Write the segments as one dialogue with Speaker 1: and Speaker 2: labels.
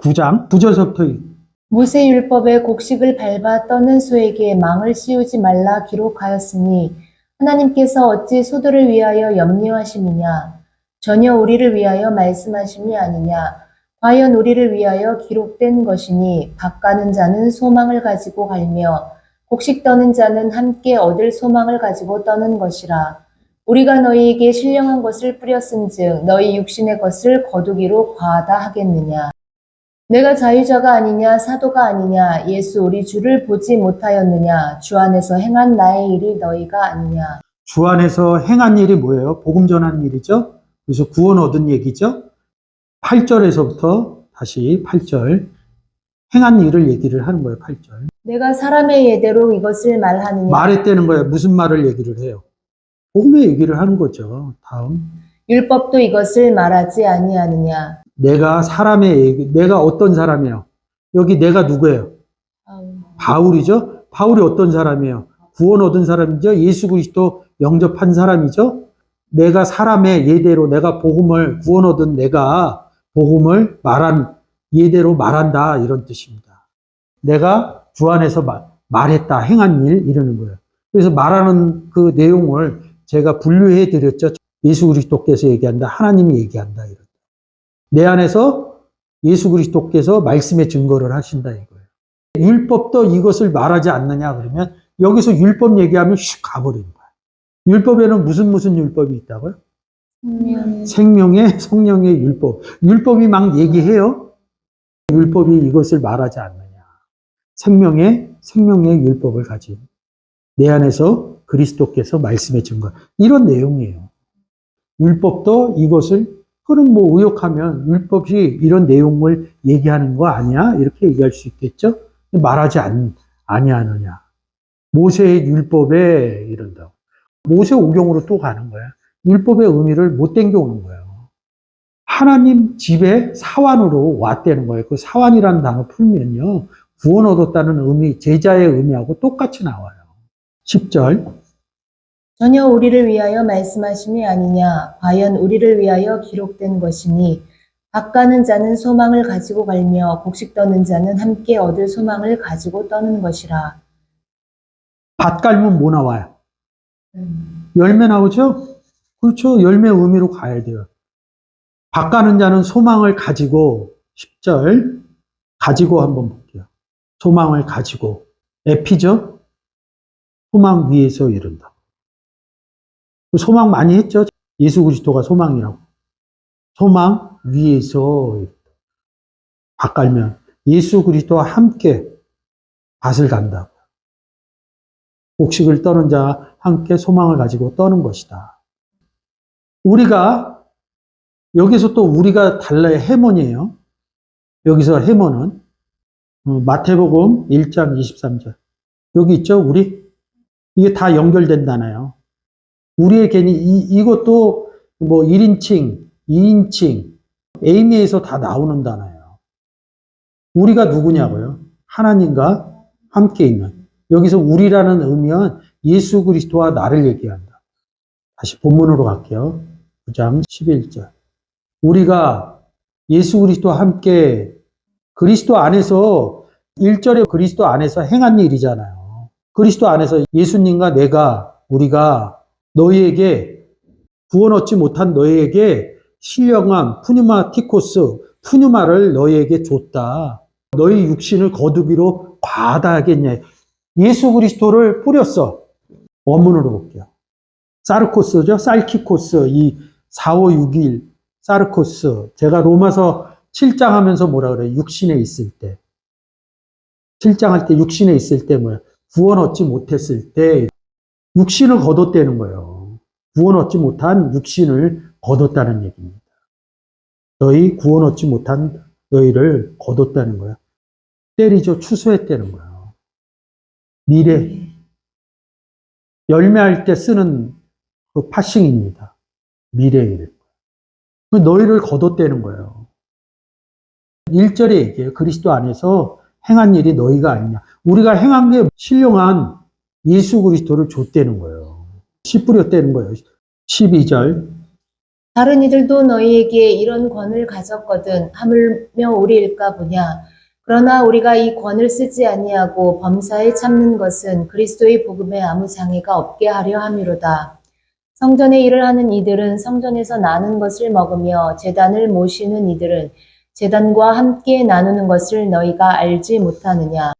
Speaker 1: 9장 9절서부터
Speaker 2: 모세 율법의 곡식을 밟아 떠는 소에게 망을 씌우지 말라 기록하였으니 하나님께서 어찌 소들을 위하여 염려하심이냐? 전혀 우리를 위하여 말씀하심이 아니냐? 과연 우리를 위하여 기록된 것이니 밭가는 자는 소망을 가지고 갈며 곡식 떠는 자는 함께 얻을 소망을 가지고 떠는 것이라. 우리가 너희에게 신령한 것을 뿌렸은즉 너희 육신의 것을 거두기로 과하다 하겠느냐 내가 자유자가 아니냐 사도가 아니냐 예수 우리 주를 보지 못하였느냐 주 안에서 행한 나의 일이 너희가 아니냐
Speaker 1: 주 안에서 행한 일이 뭐예요? 복음 전한 일이죠. 그래서 구원 얻은 얘기죠. 8절에서부터 다시 8절 행한 일을 얘기를 하는 거예요. 8절
Speaker 2: 내가 사람의 예대로 이것을 말하느냐
Speaker 1: 말했다는 거예요. 무슨 말을 얘기를 해요? 복음의 얘기를 하는 거죠. 다음
Speaker 2: 율법도 이것을 말하지 아니하느냐
Speaker 1: 내가 사람의 얘기, 내가 어떤 사람이에요? 여기 내가 누구예요? 바울이죠. 바울이 어떤 사람이에요? 구원 얻은 사람이죠. 예수 그리스도 영접한 사람이죠. 내가 사람의 예대로 내가 복음을 구원 얻은 내가 복음을 말한 예대로 말한다 이런 뜻입니다. 내가 주 안에서 말, 말했다 행한 일 이러는 거예요. 그래서 말하는 그 내용을 제가 분류해 드렸죠. 예수 그리스도께서 얘기한다. 하나님이 얘기한다. 이런. 내 안에서 예수 그리스도께서 말씀의 증거를 하신다 이거예요. 율법도 이것을 말하지 않느냐 그러면 여기서 율법 얘기하면 슉 가버리는 거야. 율법에는 무슨 무슨 율법이 있다고요? 생명의 성령의 율법. 율법이 막 얘기해요. 율법이 이것을 말하지 않느냐. 생명의 생명의 율법을 가진 내 안에서 그리스도께서 말씀의 증거. 이런 내용이에요. 율법도 이것을 그럼 뭐 의혹하면 율법이 이런 내용을 얘기하는 거 아니야? 이렇게 얘기할 수 있겠죠? 말하지 않, 아니하느냐. 모세의 율법에 이런다고. 모세 오경으로 또 가는 거야. 율법의 의미를 못 땡겨오는 거예요. 하나님 집에 사환으로 왔다는 거예요. 그 사환이라는 단어 풀면요. 구원 얻었다는 의미, 제자의 의미하고 똑같이 나와요. 10절.
Speaker 2: 전혀 우리를 위하여 말씀하심이 아니냐 과연 우리를 위하여 기록된 것이니 밭가는 자는 소망을 가지고 갈며 곡식 떠는 자는 함께 얻을 소망을 가지고 떠는 것이라
Speaker 1: 밭 갈면 뭐 나와요?
Speaker 2: 음.
Speaker 1: 열매 나오죠? 그렇죠. 열매 의미로 가야 돼요. 밭 가는 자는 소망을 가지고 10절 가지고 한번 볼게요. 소망을 가지고 에피죠? 소망 위에서 이른다. 그 소망 많이 했죠? 예수 그리스도가 소망이라고. 소망 위에서 갈면 예수 그리스도와 함께 밭을 간다고. 곡식을 떠는 자와 함께 소망을 가지고 떠는 것이다. 우리가 여기서 또 우리가 달라요. 해몬이에요. 여기서 해몬은 어, 마태복음 1장 23절. 여기 있죠, 우리? 이게 다 연결된다나요. 우리의 괜히 이, 이것도 뭐 1인칭, 2인칭, 에이미에서 다 나오는 단어예요. 우리가 누구냐고요? 하나님과 함께 있는. 여기서 우리라는 의미는 예수 그리스도와 나를 얘기한다. 다시 본문으로 갈게요. 9장 11절. 우리가 예수 그리스도와 함께 그리스도 안에서 1절에 그리스도 안에서 행한 일이잖아요. 그리스도 안에서 예수님과 내가 우리가 너희에게 구원 얻지 못한 너희에게 신령한 푸뉴마티코스 푸뉴마를 너희에게 줬다. 너희 육신을 거두기로 과하다 하겠냐. 예수 그리스도를 뿌렸어. 원문으로 볼게요. 사르코스죠. 살키코스. 이 4, 5, 6, 1 사르코스. 제가 로마서 7장 하면서 뭐라 그래요? 육신에 있을 때. 7장 할 때 육신에 있을 때 뭐야? 구원 얻지 못했을 때 육신을 거뒀다는 거예요. 구원 얻지 못한 육신을 거뒀다는 얘기입니다. 너희 구원 얻지 못한 너희를 거뒀다는 거야. 때리죠. 추수했다는 거예요. 미래. 열매할 때 쓰는 그 파싱입니다. 미래일. 그 너희를 거뒀다는 거예요. 1절에 얘기해요. 그리스도 안에서 행한 일이 너희가 아니냐. 우리가 행한 게 신령한 예수 그리스도를 줬다는 거예요. 씨 뿌렸다는 거예요. 12절.
Speaker 2: 다른 이들도 너희에게 이런 권을 가졌거든 하물며 우리일까 보냐. 그러나 우리가 이 권을 쓰지 아니하고 범사에 참는 것은 그리스도의 복음에 아무 장애가 없게 하려 함이로다. 성전의 일을 하는 이들은 성전에서 나는 것을 먹으며 제단을 모시는 이들은 제단과 함께 나누는 것을 너희가 알지 못하느냐.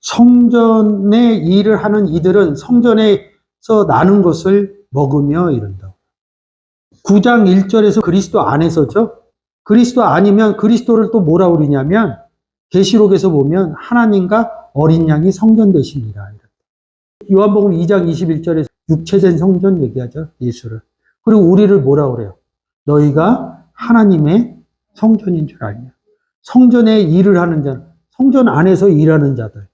Speaker 1: 성전의 일을 하는 이들은 성전에서 나는 것을 먹으며 이른다. 9장 1절에서 그리스도 안에서죠. 그리스도 아니면 그리스도를 또 뭐라 그러냐면 계시록에서 보면 하나님과 어린 양이 성전 되시니라. 요한복음 2장 21절에서 육체된 성전 얘기하죠. 예수를. 그리고 우리를 뭐라 그래요? 너희가 하나님의 성전인 줄 알냐. 성전에 일을 하는 자, 성전 안에서 일하는 자들.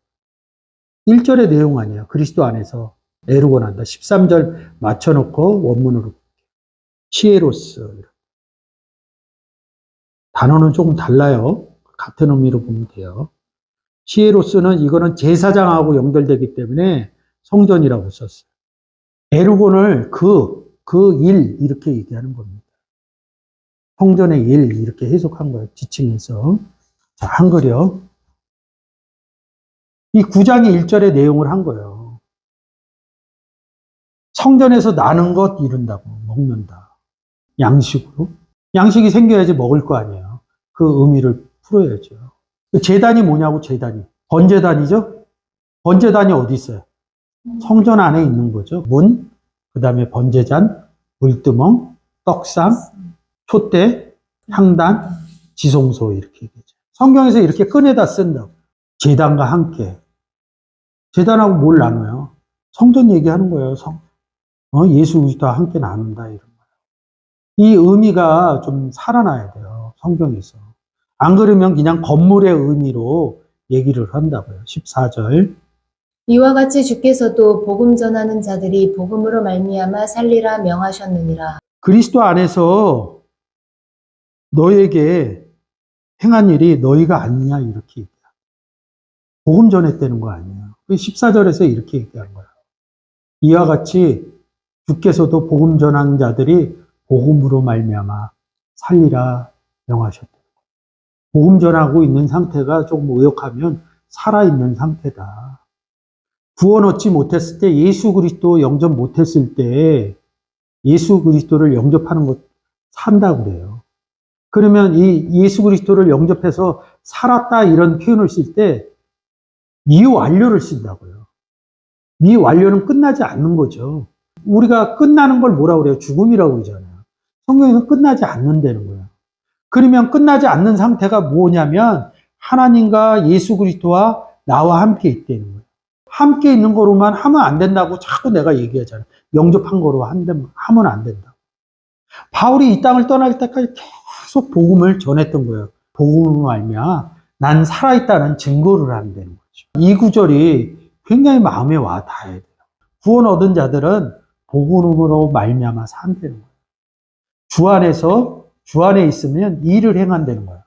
Speaker 1: 1절의 내용 아니에요. 그리스도 안에서 에르고 난다. 13절 맞춰놓고 원문으로. 시에로스. 단어는 조금 달라요. 같은 의미로 보면 돼요. 시에로스는 이거는 제사장하고 연결되기 때문에 성전이라고 썼어요. 에르곤을 그, 그 일, 이렇게 얘기하는 겁니다. 성전의 일, 이렇게 해석한 거예요. 지칭해서. 자, 한글이요. 이 9장의 1절의 내용을 한 거예요. 성전에서 나는 것 이룬다고, 먹는다. 양식으로. 양식이 생겨야지 먹을 거 아니에요. 그 의미를 풀어야죠. 재단이 뭐냐고, 재단이. 번제단이죠? 번제단이 어디 있어요? 성전 안에 있는 거죠. 문, 그 다음에 번제잔, 물두멍, 떡상, 촛대, 향단, 지성소 이렇게 얘기하죠. 성경에서 이렇게 꺼내다 쓴다고. 재단과 함께. 재단하고 뭘 나눠요? 성전 얘기하는 거예요. 성, 어, 예수 그리스도와 함께 나눈다 이런 거예요. 이 의미가 좀 살아나야 돼요. 성경에서. 안 그러면 그냥 건물의 의미로 얘기를 한다고요. 14절.
Speaker 2: 이와 같이 주께서도 복음 전하는 자들이 복음으로 말미암아 살리라 명하셨느니라.
Speaker 1: 그리스도 안에서 너에게 행한 일이 너희가 아니냐 이렇게. 복음 전했다는 거 아니에요. 14절에서 이렇게 얘기한 거예요. 이와 같이 주께서도 복음 전한 자들이 복음으로 말미암아 살리라 명하셨다. 복음 전하고 있는 상태가 조금 오역하면 살아있는 상태다. 구원 얻지 못했을 때 예수 그리스도 영접 못했을 때 예수 그리스도를 영접하는 것 산다 그래요. 그러면 이 예수 그리스도를 영접해서 살았다 이런 표현을 쓸 때 미완료를 쓴다고요. 미완료는 끝나지 않는 거죠. 우리가 끝나는 걸 뭐라 그래요? 죽음이라고 그러잖아요. 성경에서 끝나지 않는다는 거예요. 그러면 끝나지 않는 상태가 뭐냐면 하나님과 예수 그리스도와 나와 함께 있다는 거예요. 함께 있는 거로만 하면 안 된다고 자꾸 내가 얘기하잖아요. 영접한 거로 하면 안 된다. 바울이 이 땅을 떠날 때까지 계속 복음을 전했던 거예요. 복음으로 알면 난 살아있다는 증거를 한다는 거죠. 이 구절이 굉장히 마음에 와 닿아야 돼요. 구원 얻은 자들은 복음으로 말미암아 산다는 거예요. 주 안에서 주 안에 있으면 일을 행한다는 거예요.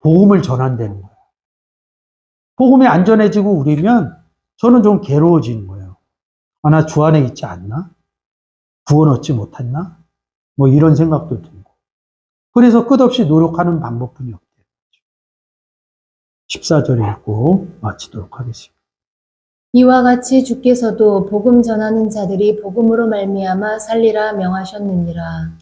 Speaker 1: 복음을 전한다는 거예요. 복음이 안전해지고 우리면 저는 좀 괴로워지는 거예요. 아, 나 주 안에 있지 않나? 구원 얻지 못했나? 뭐 이런 생각도 들고. 그래서 끝없이 노력하는 방법뿐이 없대요. 14절 읽고 마치도록 하겠습니다.
Speaker 2: 이와 같이 주께서도 복음 전하는 자들이 복음으로 말미암아 살리라 명하셨느니라.